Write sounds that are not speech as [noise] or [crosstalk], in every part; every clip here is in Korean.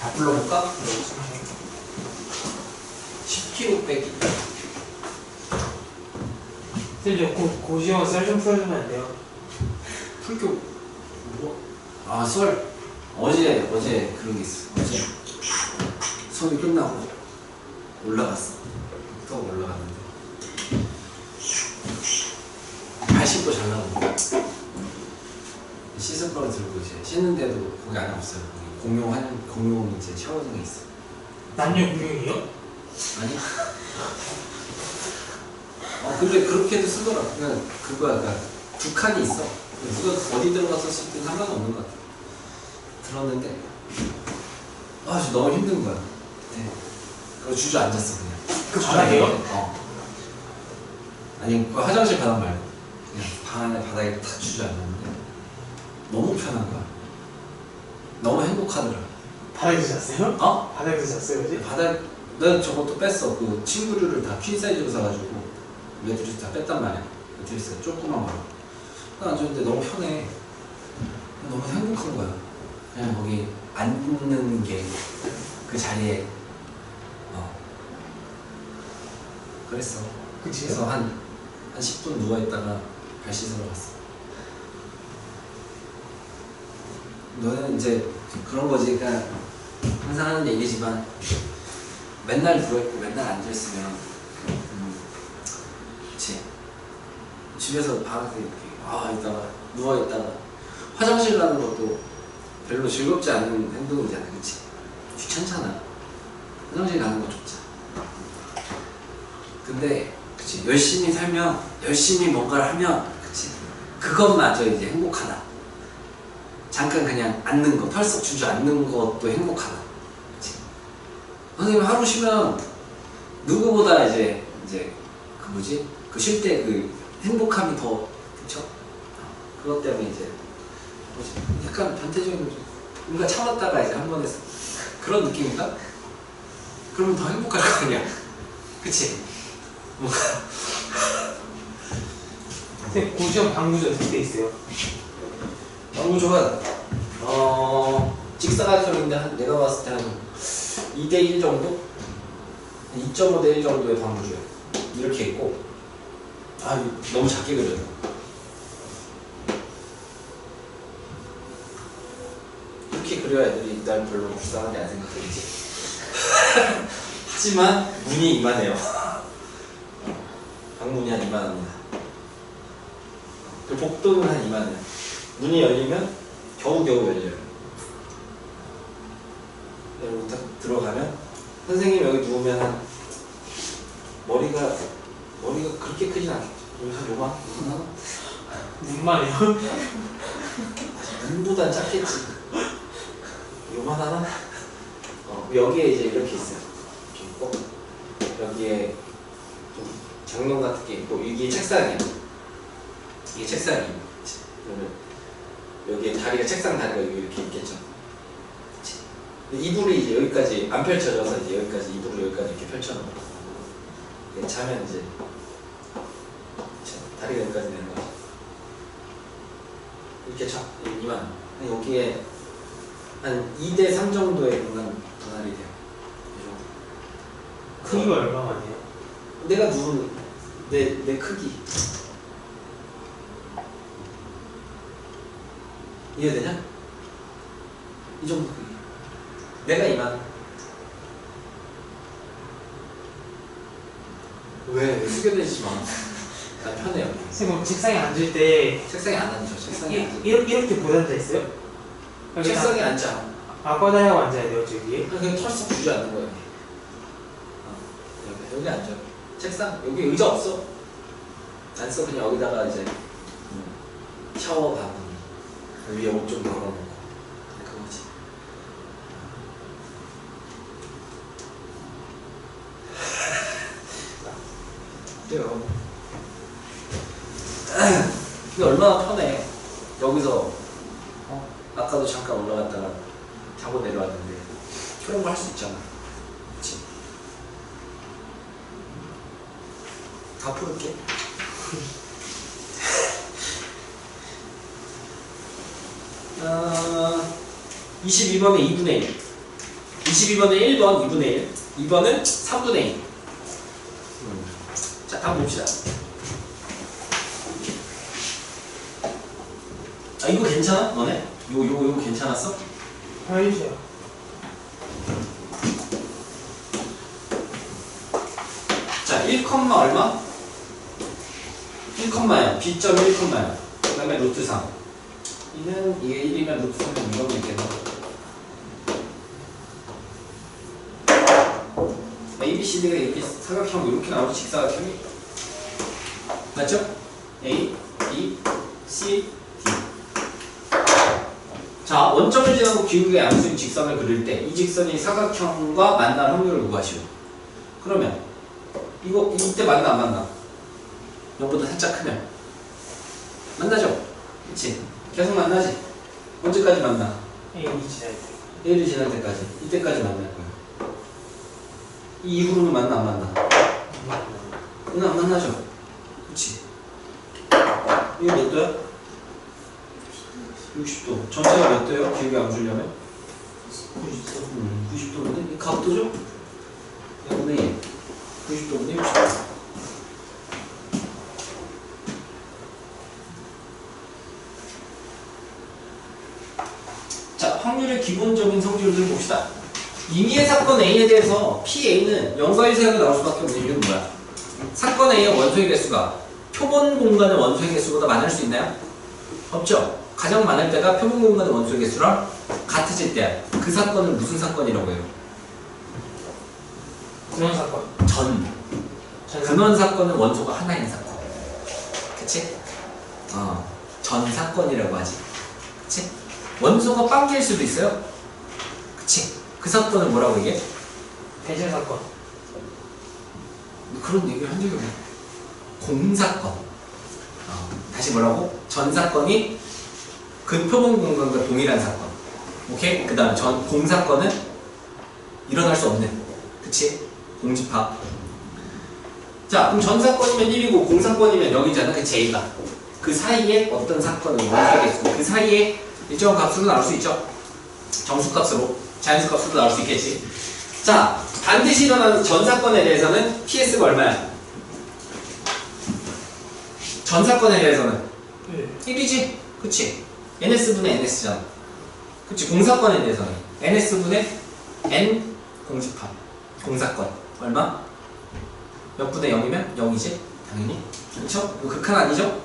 다 불러볼까? 10kg 빼기. 선생님 저 고, 고시원 썰좀 풀어주면 안 돼요? 풀교. 뭐? 아 수월 어제 어제 그런 게 있어. 어제. 수업이 끝나고 올라갔어. 또 올라갔는데. 발 씻고 자려고 씻을 거를 들고 이제 씻는데도 거기 안에 없어요 거기 공용 한 공용 이제 샤워장이 있어. 남녀 공용이요? 아니. 어 근데 그렇게도 쓰더라 그냥 그거야. 그러니까 두 칸이 있어. 누가 어디 들어가서 쓰든 상관없는 것 같아. 들었는데. 아 진짜 너무 힘든 거야. 네. 그리고 주저앉았어 그냥. 그 바닥에요? 어. 아니 그 화장실 바닥 말고. 그냥 방 안에 바닥에 탁 주저앉았는데. 너무 편한 거야 너무 행복하더라 바닥에서 잤어요? 어? 바닥에서 잤어요 어제? 바닥 난 저것도 뺐어 그 친구들을 다퀸 사이즈로 사가지고 매트리스 다 뺐단 말이야 매트리스가 조그만 거라 나 앉았는데 너무 편해 너무 행복한 거야 그냥 거기 앉는 게 그 자리에 어 그랬어 그치요? 그래서 한, 한 10분 누워있다가 발 씻으러 갔어 너는 이제 그런 거지. 그러니까 항상 하는 얘기지만 맨날 누워있고 맨날 앉아있으면 음, 그치. 집에서 바닥에 이렇게 아 있다가 누워있다가 화장실 가는 것도 별로 즐겁지 않은 행동이잖아 그치? 귀찮잖아. 화장실 가는 거 좋잖아. 근데 그치 열심히 살면 열심히 뭔가를 하면 그치? 그것마저 이제 행복하다 잠깐 그냥 앉는 거 털썩 주저앉는 것도 행복하다. 그치? 선생님 하루 쉬면 누구보다 이제 이제 그 뭐지? 그 쉴 때 그 행복함이 더 그쵸? 어, 그것 때문에 이제 뭐지? 약간 변태적인 거죠. 뭔가 참았다가 이제 한 번에 그런 느낌인가? 그러면 더 행복할 거 아니야. 그치? 뭔가. 고시원 어떻게 돼 있어요? 방구조가 어 직사각형인데 한 내가 봤을 때 한 2대1 정도? 2.5대1 정도의 방구조야 이렇게 있고. 아 너무 작게 그려요. 이렇게 그려야 애들이 날 별로 불쌍하게 안 생각하겠지. [laughs] 하지만 문이 이만해요. [laughs] 방문이 한 이만합니다 그 복도는 한 이만해요 문이 열리면 겨우겨우 열려요. 여러분 딱 들어가면 선생님 여기 누우면 한 머리가 머리가 그렇게 크진 않겠죠. 한 요만? 눈만해요? 눈보단 작겠지. 요만 하나? 어, 여기에 이제 이렇게 있어요. 이렇게 있고 여기에 좀 장롱 같은 게 있고 이게 책상이에요. 이게 책상이에요. 그러면 여기에 다리가 책상 다리가 여기 이렇게 있겠죠. 이불이 이제 여기까지 안 펼쳐져서 이제 여기까지 이불을 여기까지 이렇게 펼쳐놓고 이렇게 자면 이제? 다리가 여기까지 되는 거죠. 이렇게 자 이만 여기에 한 2대 3 정도의 공간 분할이 돼요. 크기가 얼마만이에요? 내가 누운 내, 내 크기 이해되냐? 이 정도 크기 내가 이만 왜? 왜 숙여대지 마. 난 편해요. 선생님 책상에 앉을 때 책상에 안 앉아. 책상에 이, 앉아. 이렇게, 이렇게 못 앉아 있어요? 책상에 앉아. 아 꿔다리고 앉아야 돼요 저기 그냥 털썩 주저앉는 거야. 여기. 어, 여기, 여기 앉아. 책상 여기 의자 없어. 안 써 그냥 여기다가 이제 음, 샤워 바구니 위에 옷좀 걸어놓고 그거지. 그래요. 이게 얼마나 편해. 여기서 어? 아까도 잠깐 올라갔다가 자고 내려왔는데 그런 거 할 수 있잖아. 그치? 다 풀을게. 어, 22번에 2분의 1. 22번은 1번 2분의 1 2번은 3분의 2 자, 다음 봅시다. 아, 이거 괜찮아? 너네? 요, 요, 요 괜찮았어? 알죠. 자, 1, 얼마? 1,0야. B점 1,야. 그 다음에 루트 3. 이는 이게 1이면 루트 3은 이거면 있겠네. A, B, C, D가 이렇게 사각형 이렇게 나오고 직사각형이 맞죠? A, B, C, D. 자, 원점을 지나고 기울기의 양수인 직선을 그릴 때 이 직선이 사각형과 만날 확률을 구하시오. 그러면 이거 이때 만나 안 만나? 0보다 살짝 크면 만나죠? 그치? 계속 만나지? 언제까지 만나? A 지날 때. 1일 지날 때까지 이때까지 거야 이 이후로는 만나 안 만나? 오늘 안 만나죠? 그치? 이거 몇 도야? 60도 전체가 몇 도예요? 기울기 안 주려면? 90도. 음, 90도인데? 이 각도죠? 분의 1 90도분의 60도 자, 확률의 기본적인 성질을 봅시다. 임의의 사건 A에 대해서 PA는 0과 1 사이로 나올 수밖에 없는 이유는 뭐야? 사건 A의 원소의 개수가 표본 공간의 원소의 개수보다 많을 수 있나요? 없죠. 가장 많을 때가 표본 공간의 원소의 개수랑 같아질 때야. 그 사건은 무슨 사건이라고 해요? 그런 사건. 전. 근원 사건은 원소가 하나인 사건. 그치? 어, 전 사건이라고 하지. 그치? 원소가 빵개일 수도 있어요. 그치? 그 사건을 뭐라고 얘기해? 배제 사건. 그런 얘기를 한 적이 없네. 공사건. 어, 다시 뭐라고? 전 사건이 근표본 공간과 동일한 사건. 오케이? 그 다음 전 공사건은 일어날 수 없는. 그치? 공집합. 자, 그럼 전 사건이면 1이고 공사건이면 0이잖아. 그 J가. 그 사이에 어떤 사건을 원하겠어. 그 사이에 일정한 값으로 나올 수 있죠. 정수값으로. 자연수 값으로 나올 수 있겠지. 자, 반드시 일어나는 전 사건에 대해서는 PS가 얼마야? 전 사건에 대해서는 네. 1이지? 그치? NS분의 NS잖아. 그치? 공사건에 대해서는 NS분의 N 공집합. 공사건. 얼마? 몇 분의 0이면 0이지? 당연히. 그쵸? 이거 극한 아니죠?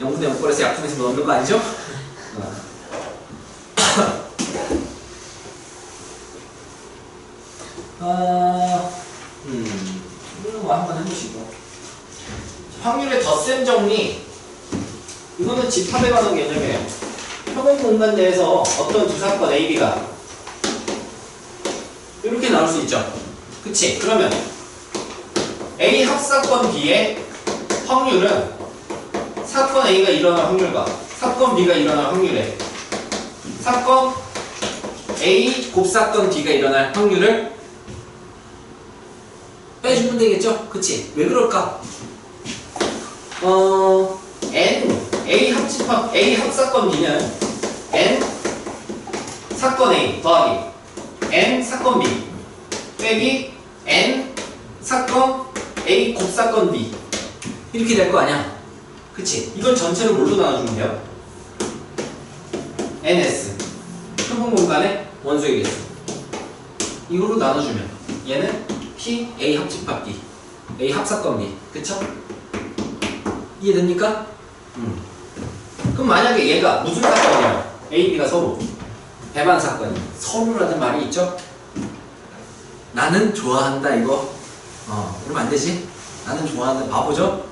0분의 0꼴에서 약분해서 넣는 거 아니죠? 어. [laughs] 아, 음, 이거는 뭐 한번 해보시고. 확률의 덧셈 정리. 이거는 집합에 관한 개념이에요. 표본 공간 내에서 어떤 두 사건 A, B가 이렇게 나올 수 있죠. 그치? 그러면 A 합사건 B의 확률은 사건 A가 일어날 확률과 사건 B가 일어날 확률에 사건 A 곱사건 B가 일어날 확률을 되겠죠? 그치? 왜 그럴까? 어, N, A 합집합, A 합사건 B는 N 사건 A 더하기 N 사건 B 빼기 N 사건 A 곱사건 B 이렇게 될 거 아니야? 그치? 이걸 전체를 뭘로 나눠주면 돼요? NS 표본 공간의 원소의 개수 이걸로 나눠주면 얘는 P, A 합집합 B A 합사건 B 그쵸? 이해됩니까? 음. 그럼 만약에 얘가 무슨 사건이야? A, B가 서로 배반 사건이 서로라는 말이 있죠? 나는 좋아한다 이거 어 그러면 안 되지? 나는 좋아하는 바보죠?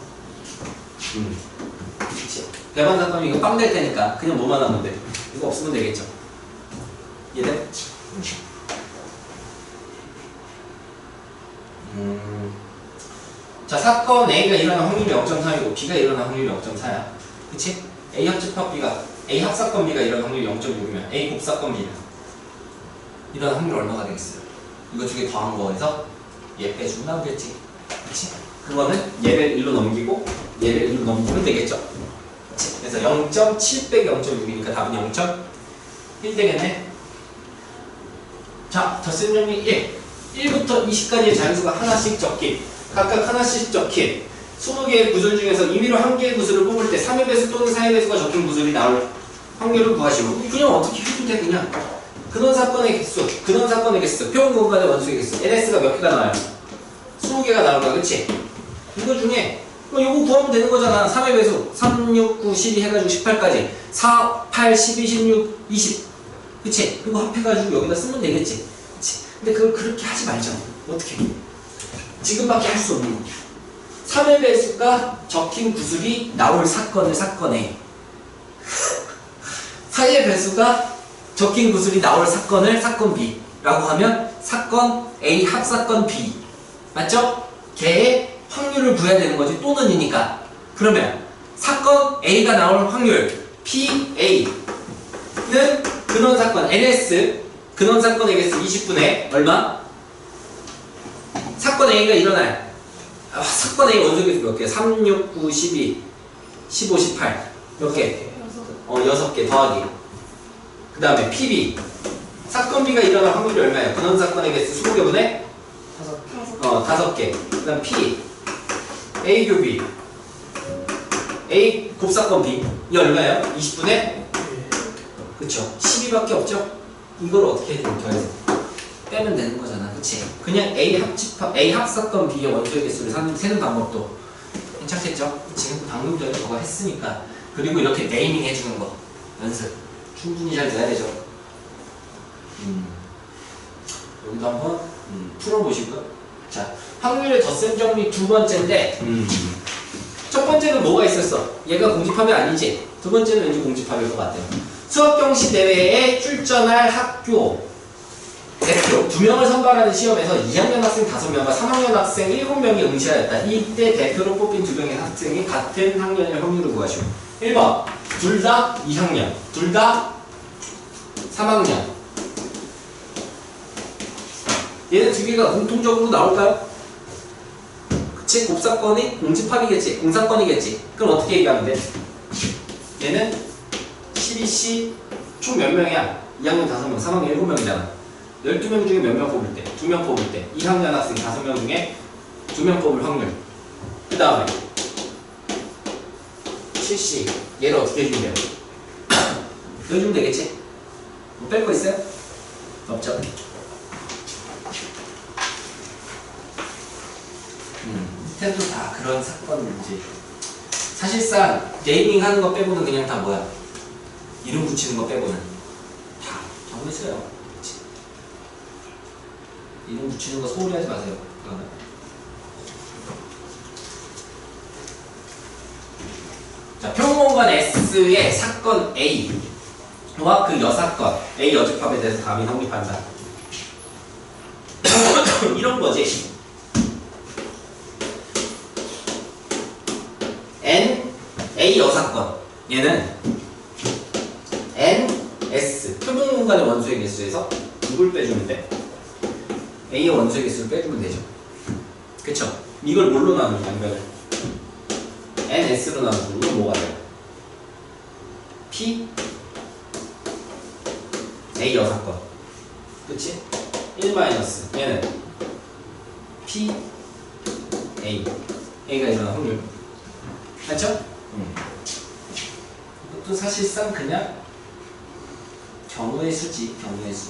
음. 그치 배반 사건이 이거 빵 될 테니까 그냥 뭐만 하면 돼 이거 없으면 되겠죠? 이해돼? 음. 자 사건 A가 일어난 확률이 0.3이고 B가 일어난 확률이 0.4야 그치? A 합집합 B가 A 합사건 B가 일어난 확률이 0.6이면 A 곱사건 B는 일어난 확률 얼마가 되겠어요? 이거 두 개 더한 거에서 얘 빼주고 나오겠지 그치? 그거는 얘를 1로 넘기고 얘를 1로 넘기면 되겠죠? 그래서 0.7 빼기 0.6이니까 답은 0.1 되겠네 자 자, 덧셈 정리 1. 1부터 20까지의 자연수가 하나씩 적힌, 각각 하나씩 적힌 20개의 구술 중에서 임의로 한 개의 구술을 뽑을 때 3의 배수 또는 4의 배수가 적힌 구술이 나올 확률을 구하시고 그냥 어떻게 돼 그냥 근원 사건의 개수, 근원 사건의 개수, 표현 공간의 원수의 개수 NS가 몇 개가 나와요? 20개가 나올 거야 그치? 이거 중에 뭐 요거 구하면 되는 거잖아 3의 배수 3, 6, 9, 12 해가지고 18까지 4, 8, 12, 16, 20 그치? 이거 합해가지고 여기다 쓰면 되겠지? 근데 그걸 그렇게 하지 말자 어떻게? 지금밖에 할 수 없는 거 3의 배수가 적힌 구술이 나올 사건을 사건에 4의 배수가 적힌 구술이 나올 사건을 사건 B라고 하면 사건 A 합사건 B. 맞죠? 걔의 확률을 구해야 되는 거지. 또는 이니까. 그러면 사건 A가 나올 확률 PA는 근원 사건 NS 근원 사건의 개수 20분의 얼마? 사건 A가 일어날 아, 사건 A 원소 개수 몇 개? 3, 6, 9, 12, 15, 18 몇 개? 어, 6개 더하기 그 다음에 PB 사건 B가 일어날 확률이 얼마예요? 근원 사건의 개수 20개분의 다섯 어, 다섯 개. 그 다음 P. A 교비. A 곱사건 B. 이 얼마예요? 20분의? 개. 그쵸. 12밖에 없죠? 이걸 어떻게? 더해서. 빼면 되는 거잖아. 그치? 그냥 A 합집합, A 합사건 B의 원소의 개수를 세는 방법도 괜찮겠죠? 지금 방금 전에 저거 했으니까. 그리고 이렇게 네이밍 해주는 거. 연습. 충분히 잘 돼야 되죠. 음. 여기도 한번 음, 풀어보실까? 자, 확률의 덧셈 정리 두 번째인데 첫 번째는 뭐가 있었어? 얘가 공집합이 아니지? 두 번째는 왠지 공집합일 것 같아요. 수학경시 대회에 출전할 학교 대표 두 명을 선발하는 시험에서 2학년 학생 5명과 3학년 학생 7명이 응시하였다. 이때 대표로 뽑힌 두 명의 학생이 같은 학년일 확률을 구하시오. 1번 둘 다 2학년 둘 다 3학년 얘네 두 개가 공통적으로 나올까요? 그치? 곱사건이 공집합이겠지 공사건이겠지 그럼 어떻게 얘기하면 돼? 얘는 12C 총 몇 명이야? 2학년 5명, 3학년 7명이잖아 12명 중에 몇 명 뽑을 때? 2명 뽑을 때 2학년 학생 5명 중에 2명 뽑을 확률 그 다음에 7C 얘를 어떻게 해주면 돼요? [coughs] 넣어주면 되겠지? 뭐 뺄 거 있어요? 없죠? 음, 밑에도 다 그런 사건인지 사실상 네이밍 하는 거 빼고는 그냥 다 뭐야 이름 붙이는 거 빼고는 다 있어요 그치? 이름 붙이는 거 소홀히 하지 마세요 그거는. 자 평공간 S의 사건 A와 그 여사건 A 여집합에 대해서 다음이 성립한다. [coughs] 이런 거지. N A 여사건. 얘는 N S 표본 공간의 원소의 개수에서 누굴 빼주면 돼? A의 원소의 개수를 빼주면 되죠. 그쵸? 이걸 뭘로 나누는 양변을? N S로 나누는 이건 뭐가 돼요? P A 여사건 그치? 1 마이너스 얘는 P A A가 일어난 확률 맞죠? 이것도 사실상 그냥 경우의 수지, 경우의 수.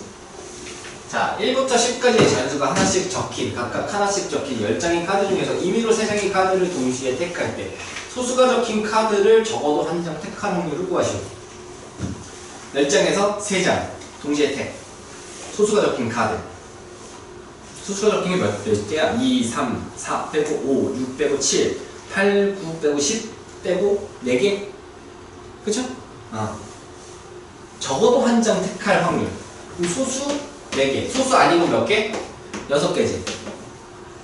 자, 1부터 10까지의 자연수가 하나씩 적힌, 각각 하나씩 적힌 10장의 카드 중에서 임의로 3장의 카드를 동시에 택할 때 소수가 적힌 카드를 적어도 한 장 택하는 확률을 구하시오. 10장에서 3장 동시에 택. 소수가 적힌 카드. 소수가 적힌 게 몇 개야? 2, 3, 4 빼고 5, 6 빼고 7, 8, 9 빼고 10 빼고 4개? 그쵸? 어. 적어도 한 장 택할 확률. 그럼 소수 4개. 소수 아니고 몇 개? 6개지.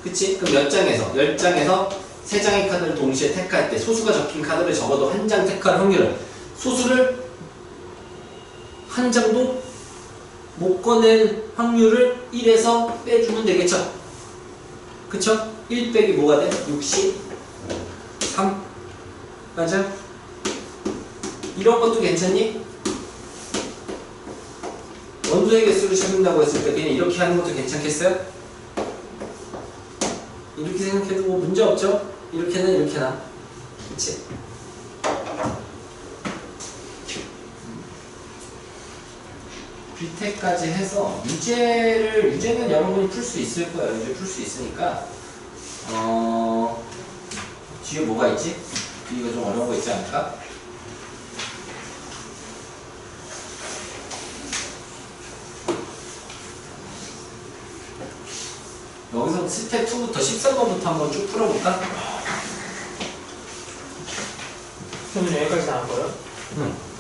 그치? 그럼 몇 장에서? 10장에서 3장의 카드를 동시에 택할 때 소수가 적힌 카드를 적어도 한 장 택할 확률은 소수를 한 장도 못 꺼낼 확률을 1에서 빼주면 되겠죠? 그쵸? 1 빼기 뭐가 돼? 60 3 맞아? 이런 것도 괜찮니? 전도의 개수를 찾는다고 했을 때 그냥 이렇게 하는 것도 괜찮겠어요? 이렇게 생각해도 뭐 문제 없죠? 이렇게나 이렇게나 그치? 비태까지 해서 유제를 유제는 여러분이 풀 수 있을 거예요. 유제 풀 수 있으니까 어 뒤에 뭐가 있지? 이거 좀 어려운 거 있지 않을까? 여기서 스텝 2부터 13번부터 한번 쭉 풀어볼까? 그러면 여기까지 나올 거예요? 응.